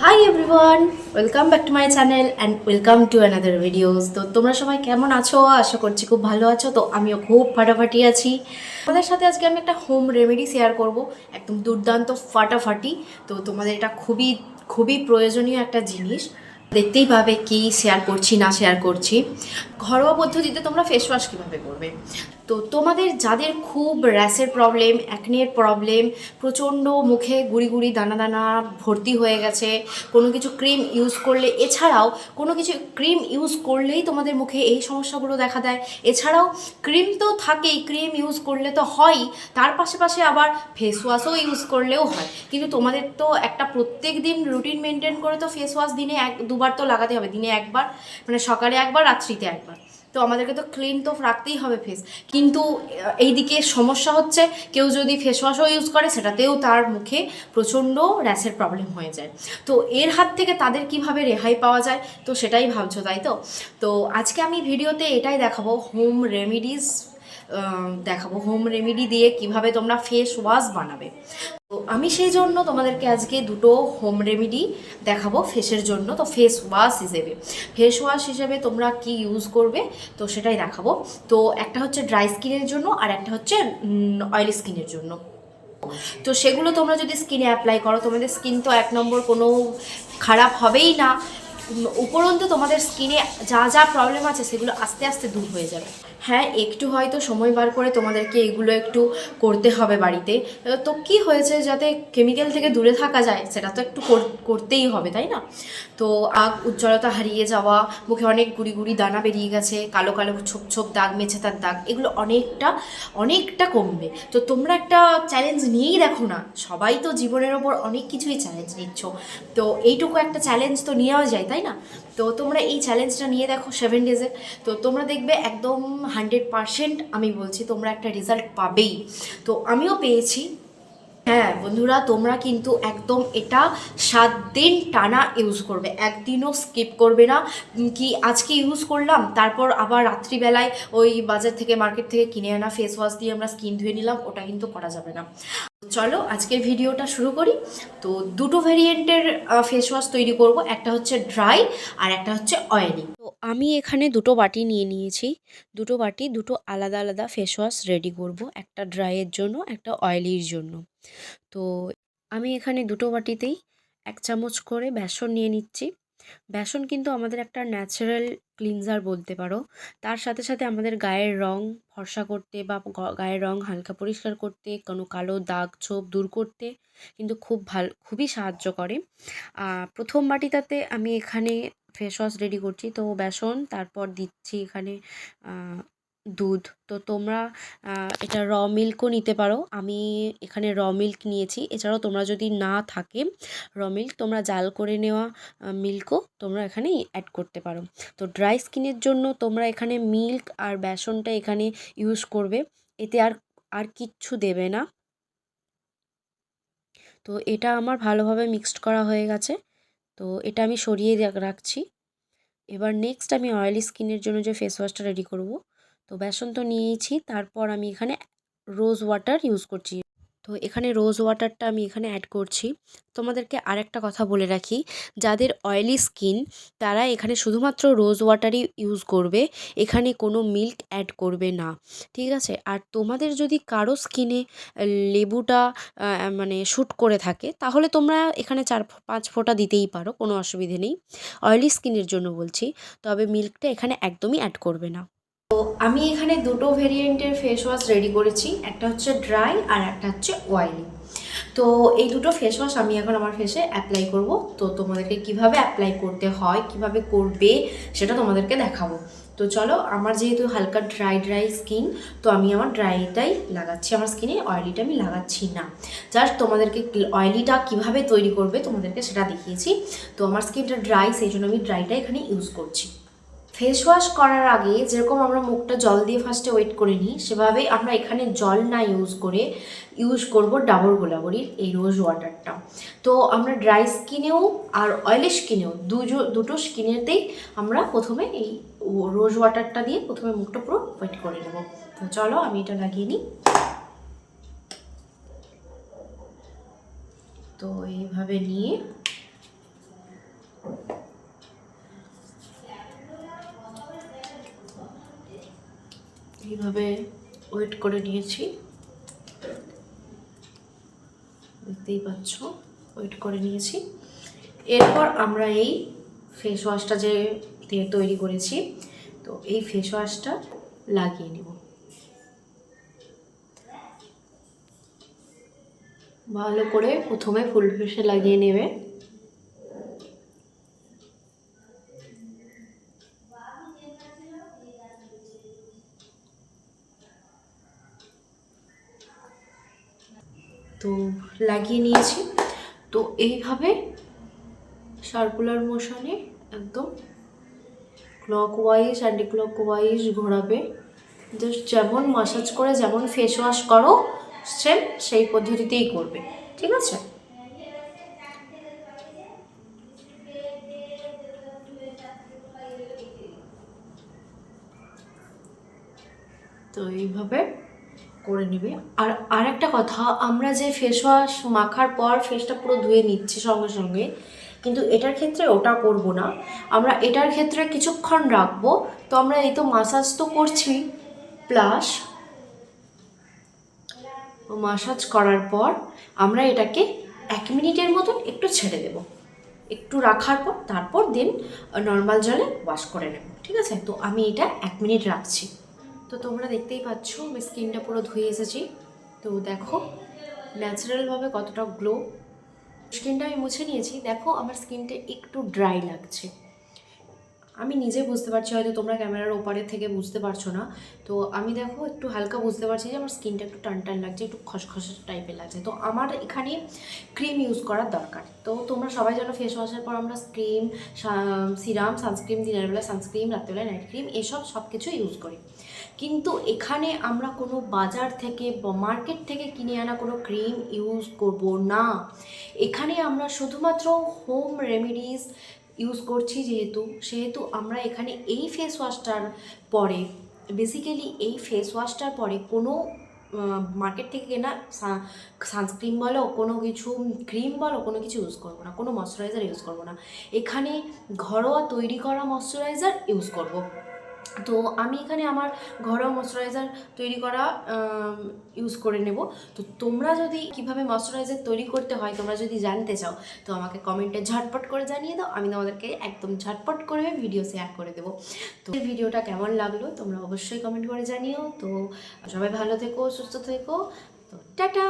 Hi everyone welcome back to my channel and welcome to another videos তো তোমরা সবাই কেমন আছো? আশা করছি খুব ভালো আছো। তো আমিও খুব ফাটাফাটি আছি। তোমাদের সাথে আজকে আমি একটা হোম রেমেডি শেয়ার করব। একদম দুর্দান্ত ফাটাফাটি। তো তোমাদের এটা খুবই খুবই প্রয়োজনীয় একটা জিনিস। দেখতেই পাবে কি শেয়ার করছি, না শেয়ার করছি। ঘরোয়া পদ্ধতিতে তোমরা ফেস ওয়াশ কীভাবে করবে? তো তোমাদের যাদের খুব র্যাসের প্রবলেম অ্যাকনের প্রবলেম প্রচণ্ড মুখে গুড়ি গুড়ি, দানা দানা ভর্তি হয়ে গেছে, কোনো কিছু ক্রিম ইউজ করলে, এছাড়াও কোনো কিছু ক্রিম ইউজ করলেই তোমাদের মুখে এই সমস্যাগুলো দেখা দেয়। এছাড়াও ক্রিম তো থাকেই ক্রিম ইউজ করলে তো হয়ই তার পাশে পাশে আবার ফেস ওয়াশও ইউজ করলেও হয়। কিন্তু তোমাদের তো একটা প্রত্যেক দিন রুটিন মেনটেন করে তো ফেস ওয়াশ দিনে এক, দুবার তো লাগাতে হবে, দিনে একবার মানে সকালে একবার, রাত্রিতে একবার। তো আমাদেরকে তো ক্লিন তো রাখতেই হবে ফেস কিন্তু এইদিকে সমস্যা হচ্ছে, কেউ যদি ফেস ওয়াশও ইউজ করে, সেটাতেও তার মুখে প্রচণ্ড র্যাশের প্রবলেম হয়ে যায়। তো এর হাত থেকে তাদের কীভাবে রেহাই পাওয়া যায়, তো সেটাই ভাবছ, তাই তো? তো আজকে আমি ভিডিওতে এটাই দেখাবো হোম রেমিডিস দেখাবো হোম রেমিডি দিয়ে কীভাবে তোমরা ফেস ওয়াশ বানাবে। তো আমি সেই জন্য তোমাদেরকে আজকে দুটো হোম রেমেডি দেখাবো ফেসের জন্য। তো ফেস ওয়াশ হিসেবে। ফেস ওয়াশ হিসেবে তোমরা কি ইউজ করবে, তো সেটাই দেখাবো। তো একটা হচ্ছে ড্রাই স্কিনের জন্য আর একটা হচ্ছে অয়েলি স্কিনের জন্য। তো সেগুলো তোমরা যদি স্কিনে অ্যাপ্লাই করো, তোমাদের স্কিন তো এক নম্বর কোনো খারাপ হবেই না। উপরন্তু তোমাদের স্কিনে যা যা প্রবলেম আছে সেগুলো আস্তে আস্তে দূর হয়ে যাবে। হ্যাঁ একটু হয়তো সময় বার করে তোমাদেরকে এগুলো একটু করতে হবে বাড়িতে। তো কি হয়েছে যাতে কেমিক্যাল থেকে দূরে থাকা যায়, সেটা তো একটু কর- করতেই হবে, তাই না? তো আগ উজ্জ্বলতা হারিয়ে যাওয়া, মুখে অনেক গুড়ি গুড়ি দানা বেরিয়ে গেছে, কালো কালো ছোপ ছোপ দাগ মেছে তার দাগ, এগুলো অনেকটা অনেকটা কমবে। তো তোমরা একটা চ্যালেঞ্জ নিয়েই দেখো না, সবাই তো জীবনের ওপর অনেক কিছুই চ্যালেঞ্জ নিচ্ছ। তো এইটুকু একটা চ্যালেঞ্জ তো নেওয়া যায়, তাই না? তো তোমরা এই চ্যালেঞ্জটা নিয়ে দেখো সেভেন ডেজে তো তোমরা দেখবে একদম হান্ড্রেড পারসেন্ট আমি বলছি তোমরা একটা রেজাল্ট পাবেই। তো আমিও পেয়েছি। হ্যাঁ বন্ধুরা, তোমরা কিন্তু একদম এটা সাত দিন টানা ইউজ করবে। একদিনও স্কিপ করবে না। কি আজকে ইউজ করলাম, তারপর আবার রাত্রিবেলায় ওই বাজার থেকে মার্কেট থেকে কিনে আনা ফেস ওয়াশ দিয়ে আমরা স্কিন ধুয়ে নিলাম, ওটা কিন্তু করা যাবে না। চলো আজকের ভিডিওটা শুরু করি। তো দুটো ভেরিয়েন্টের ফেস ওয়াশ তৈরি করব। একটা হচ্ছে ড্রাই আর একটা হচ্ছে অয়েলি তো আমি এখানে দুটো বাটি নিয়ে নিয়েছি। দুটো বাটি, দুটো আলাদা আলাদা ফেস ওয়াশ রেডি করব। একটা ড্রাইয়ের জন্য, একটা অয়েলির জন্য। তো আমি এখানে দুটো বাটিতেই এক চামচ করে বেসন নিয়ে নিচ্ছি। বেসন কিন্তু আমাদের একটা ন্যাচারাল ক্লিনজার বলতে পারো। তার সাথে সাথে আমাদের গায়ের রং ফর্সা করতে বা গায়ের রং হালকা পরিষ্কার করতে, কোনো কালো দাগ ছোপ দূর করতে কিন্তু খুব ভালো, খুবই সাহায্য করে। প্রথম বাটিটাতে আমি এখানে ফেস ওয়াশ রেডি করছি। তো বেসন, তারপর দিচ্ছি এখানে দুধ। তো তোমরা এটা র মিল্কও নিতে পারো। আমি এখানে র মিল্ক নিয়েছি। এছাড়াও তোমরা যদি না থাকে র মিল্ক, তোমরা জাল করে নেওয়া মিল্কও তোমরা এখানে অ্যাড করতে পারো। তো ড্রাই স্কিনের জন্য তোমরা এখানে মিল্ক আর বেসনটা এখানে ইউজ করবে। এতে আর আর কিচ্ছু দেবে না। তো এটা আমার ভালোভাবে মিক্সড করা হয়ে গেছে। তো এটা আমি সরিয়ে রাখছি। এবার নেক্সট আমি অয়েলি স্কিনের জন্য যে ফেস ওয়াশটা রেডি করব তো বেসন তো নিয়েছি। তারপর আমি এখানে রোজ ওয়াটার ইউজ করছি। তো এখানে রোজ ওয়াটারটা আমি এখানে অ্যাড করছি। তোমাদেরকে আরেকটা কথা বলে রাখি, যাদের অয়েলি স্কিন তারা এখানে শুধুমাত্র রোজ ওয়াটারই ইউজ করবে, এখানে কোনো মিল্ক অ্যাড করবে না। ঠিক আছে? আর তোমাদের যদি কারও স্কিনে লেবুটা মানে শ্যুট করে থাকে, তাহলে তোমরা এখানে চার পাঁচ ফোঁটা দিতেই পারো, কোনো অসুবিধে নেই। অয়েলি স্কিনের জন্য বলছি। তবে মিল্কটা এখানে একদমই অ্যাড করবে না। আমি এখানে দুটো ভেরিয়েন্টের ফেস ওয়াশ রেডি করেছি, একটা হচ্ছে ড্রাই আর একটা হচ্ছে অয়েলি তো এই দুটো ফেস ওয়াশ আমি এখন আমার ফেসে অ্যাপ্লাই করব। তো তোমাদেরকে কীভাবে অ্যাপ্লাই করতে হয়, কীভাবে করবে, সেটা তোমাদেরকে দেখাবো। তো চলো, আমার যেহেতু হালকা ড্রাই ড্রাই স্কিন তো আমি আমার ড্রাইটাই লাগাচ্ছি, আমার স্কিনে অয়েলিটা আমি লাগাচ্ছি না। জাস্ট তোমাদেরকে অয়েলিটা কীভাবে তৈরি করবে, তোমাদেরকে সেটা দেখিয়েছি। তো আমার স্কিনটা ড্রাই সেই জন্য আমি ড্রাইটা এখানে ইউজ করছি। ফেস ওয়াশ করার আগে যেরকম আমরা মুখটা জল দিয়ে ফার্স্টে ওয়েট করে নিই, সেভাবেই আমরা এখানে জল না ইউজ করে ইউজ করব ডাবর গোলাবরির এই রোজ ওয়াটারটা তো আমরা ড্রাই স্কিনেও আর অয়েলি স্কিনেও দুজো, দুটো স্কিনেতেই আমরা প্রথমে এই রোজ ওয়াটারটা দিয়ে প্রথমে মুখটা পুরো ওয়েট করে নেব। তো চলো আমি এটা লাগিয়ে নিই। তো এইভাবে নিয়ে এইভাবে ওয়েট করে নিয়েছি। দেখতেই পাচ্ছ, ওয়েট করে নিয়েছি। এরপর আমরা এই ফেস ওয়াশটা যে দিয়ে তৈরি করেছি, তো এই ফেস ওয়াশটা লাগিয়ে নিব। ভালো করে প্রথমে ফুল ফেসে লাগিয়ে নেবে। তো লাগিয়ে নিয়েছি। তো এইভাবে সার্কুলার মোশনে একদম clockwise anti clock wise ঘোরাবে। জাস্ট যেমন মাসাজ করে, যেমন ফেস ওয়াশ করো সেম সেই পদ্ধতিতেই করবে। ঠিক আছে? তো এইভাবে করে নেবে। আর আরেকটা কথা, আমরা যে ফেস ওয়াশ মাখার পর ফেসটা পুরো ধুয়ে নিচ্ছি সঙ্গে সঙ্গে, কিন্তু এটার ক্ষেত্রে ওটা করব না। আমরা এটার ক্ষেত্রে কিছুক্ষণ রাখব। তো আমরা এই তো মাসাজ তো করছি প্লাস মাসাজ করার পর আমরা এটাকে এক মিনিটের মতন একটু ছেড়ে দেব। একটু রাখার পর, তারপর দিন নর্মাল জলে ওয়াশ করে নেব, ঠিক আছে? তো আমি এটা এক মিনিট রাখছি। তো তোমরা দেখতেই পাচ্ছ, আমি স্কিনটা পুরো ধুয়ে এসেছি। তো দেখো, ন্যাচারালভাবে কতটা গ্লো স্কিনটা আমি মুছে নিয়েছি। দেখো, আমার স্কিনটা একটু ড্রাই লাগছে। আমি নিজে বুঝতে পারছি, হয়তো তোমরা ক্যামেরার ওপারে থেকে বুঝতে পারছ না। তো আমি দেখো, একটু হালকা বুঝতে পারছি যে আমার স্কিনটা একটু টান টান লাগছে, একটু খসখসে টাইপের লাগছে। তো আমার এখানে ক্রিম ইউজ করার দরকার। তো তোমরা সবাই জানো ফেস ওয়াশের পর আমরা ক্রিম সিরাম সানস্ক্রিম দিনের বেলা সানস্ক্রিন রাত্রেবেলা নাইট ক্রিম এসব সব কিছু ইউজ করি। কিন্তু এখানে আমরা কোনো বাজার থেকে বা মার্কেট থেকে কিনে আনা কোনো ক্রিম ইউজ করব না। এখানে আমরা শুধুমাত্র হোম রেমেডিস ইউজ করছি যেহেতু, সেহেতু আমরা এখানে এই ফেস ওয়াশটার পরে বেসিক্যালি এই ফেস ওয়াশটার পরে কোনো মার্কেট থেকে কেনা সানস্ক্রিন বলো, কোনো কিছু ক্রিম বলো, কোনো কিছু ইউজ করব না, কোনো ময়শ্চারাইজার ইউজ করব না। এখানে ঘরোয়া তৈরি করা ময়শ্চারাইজার ইউজ করব। তো আমি এখানে আমার ঘরোয়া ময়শ্চারাইজার তৈরি করা ইউজ করে নেব। তো তোমরা যদি কীভাবে ময়শ্চারাইজার তৈরি করতে হয়, তোমরা যদি জানতে চাও, তো আমাকে কমেন্টে ঝটপট করে জানিয়ে দাও। আমি তোমাদেরকে একদম ঝটপট করে ভিডিও শেয়ার করে দেবো। তো ভিডিওটা কেমন লাগল, তোমরা অবশ্যই কমেন্ট করে জানিও। তো সবাই ভালো থেকো, সুস্থ থেকো। তো টাটা!